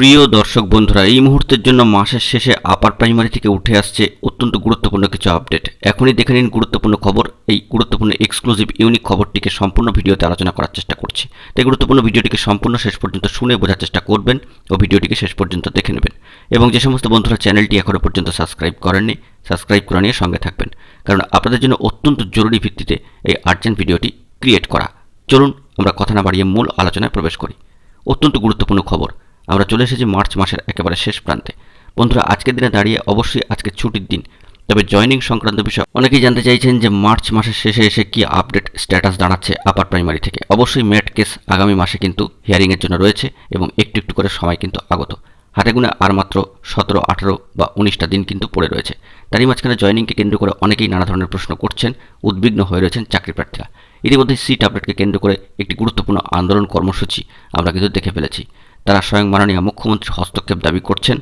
প্রিয় দর্শক বন্ধুরা, এই মুহূর্তের জন্য মাসের শেষে আপার প্রাইমারি থেকে উঠে আসছে অত্যন্ত গুরুত্বপূর্ণ কিছু আপডেট এখনই দেখে নিন গুরুত্বপূর্ণ খবর। এই গুরুত্বপূর্ণ এক্সক্লুসিভ ইউনিক খবরটিকে সম্পূর্ণ ভিডিওতে আলোচনা করার চেষ্টা করছি। তাই গুরুত্বপূর্ণ ভিডিওটিকে সম্পূর্ণ শেষ পর্যন্ত শুনে বোঝার চেষ্টা করবেন ও ভিডিওটিকে শেষ পর্যন্ত দেখে নেবেন। এবং যে সমস্ত বন্ধুরা চ্যানেলটি এখনও পর্যন্ত সাবস্ক্রাইব করেননি সাবস্ক্রাইব করে নিয়ে সঙ্গে থাকবেন। কারণ আপনাদের জন্য অত্যন্ত জরুরি ভিত্তিতে এই আর্জেন্ট ভিডিওটি ক্রিয়েট করা। চলুন আমরা কথা না বাড়িয়ে মূল আলোচনায় প্রবেশ করি। অত্যন্ত গুরুত্বপূর্ণ খবর। আমরা চলে এসেছি মার্চ মাসের একেবারে শেষ প্রান্তে। বন্ধুরা, আজকের দিনে দাঁড়িয়ে অবশ্যই আজকে ছুটির দিন। তবে জয়নিং সংক্রান্ত বিষয়, অনেকেই জানতে চাইছেন যে মার্চ মাসের শেষে এসে কি আপডেট স্ট্যাটাস দাঁড়াচ্ছে আপার প্রাইমারি থেকে। অবশ্যই মেট কেস আগামী মাসে কিন্তু হিয়ারিংয়ের জন্য রয়েছে এবং একটু একটু করে সময় কিন্তু আগত। হাতে গুনে আর মাত্র সতেরো, আঠারো বা উনিশটা দিন কিন্তু পড়ে রয়েছে। তারই মাঝখানে জয়নিংকে কেন্দ্র করে অনেকেই নানা ধরনের প্রশ্ন করছেন, উদ্বিগ্ন হয়ে রয়েছেন চাকরি প্রার্থীরা। ইতিমধ্যে সিট আপডেটকে কেন্দ্র করে একটি গুরুত্বপূর্ণ আন্দোলন কর্মসূচি আমরা কিন্তু দেখে ফেলেছি। তারা স্বয়ং মাননীয় মুখ্যমন্ত্রীর হস্তক্ষেপ দাবি করছেন।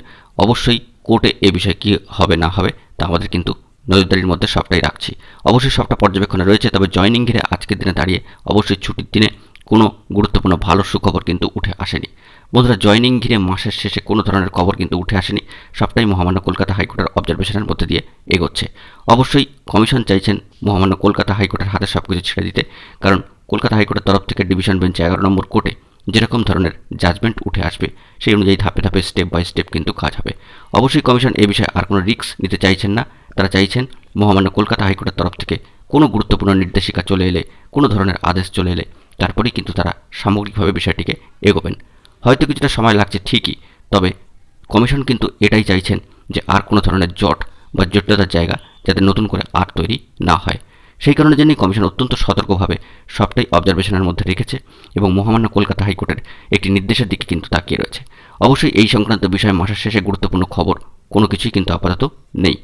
অবশ্যই কোর্টে এ বিষয়ে কী হবে, না হবে, তা আমাদের কিন্তু নজরদারির মধ্যে সবটাই রাখছি। অবশ্যই সবটা পর্যবেক্ষণে রয়েছে, তবে জয়নিং ঘিরে আজকের দিনে দাঁড়িয়ে অবশ্যই ছুটির দিনে কোনো গুরুত্বপূর্ণ ভালো সুখবর কিন্তু উঠে আসেনি। বন্ধুরা জয়নিং ঘিরে মাসের শেষে কোনো ধরনের খবর কিন্তু উঠে আসেনি। সবটাই মহামান্য কলকাতা হাইকোর্টের অবজারভেশনের মধ্যে দিয়ে এগোচ্ছে। অবশ্যই কমিশন চাইছেন মহামান্য কলকাতা হাইকোর্টের হাতে সব কিছু ছেড়ে দিতে, কারণ কলকাতা হাইকোর্টের তরফ থেকে ডিভিশন বেঞ্চে এগারো নম্বর কোর্টে যেরকম ধরনের জাজমেন্ট উঠে আসবে, সেই অনুযায়ী ধাপে ধাপে স্টেপ বাই স্টেপ কিন্তু কাজ হবে। অবশ্যই কমিশন এ বিষয়ে আর কোনো রিস্ক নিতে চাইছেন না। তারা চাইছেন মহামান্য কলকাতা হাইকোর্টের তরফ থেকে কোনো গুরুত্বপূর্ণ নির্দেশিকা চলে এলে, কোনো ধরনের আদেশ চলে এলে, তারপরেই কিন্তু তারা সামগ্রিকভাবে বিষয়টিকে এগোবেন। হয়তো কিছুটা সময় লাগছে ঠিকই, তবে কমিশন কিন্তু এটাই চাইছেন যে আর কোনো ধরনের জট বা জটিলতার জায়গা যাতে নতুন করে আর তৈরি না হয়। সেই কারণে জন্যই কমিশন অত্যন্ত সতর্কভাবে সবটাই অবজারভেশনের মধ্যে রেখেছে এবং মহামান্য কলকাতা হাইকোর্টের একটি নির্দেশের দিকে কিন্তু তাকিয়ে রয়েছে। অবশ্যই এই সংক্রান্ত বিষয়ে মাসের শেষে গুরুত্বপূর্ণ খবর কোনো কিছুই কিন্তু আপাতত নেই।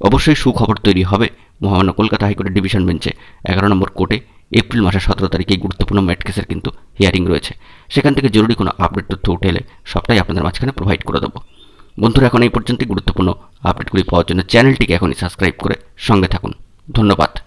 অবশ্যই সুখবর তৈরি হবে মহামান্য কলকাতা হাইকোর্টের ডিভিশন বেঞ্চে। এগারো নম্বর কোর্টে এপ্রিল মাসের সতেরো তারিখে গুরুত্বপূর্ণ ম্যাট কেসের কিন্তু হিয়ারিং রয়েছে। সেখান থেকে জরুরি কোনো আপডেট তথ্য উঠে এলে সবটাই আপনাদের মাঝখানে প্রোভাইড করে দেবো। বন্ধুরা, এখন এই পর্যন্তই। গুরুত্বপূর্ণ আপডেটগুলি পাওয়ার জন্য চ্যানেলটিকে এখনই সাবস্ক্রাইব করে সঙ্গে থাকুন। ধন্যবাদ।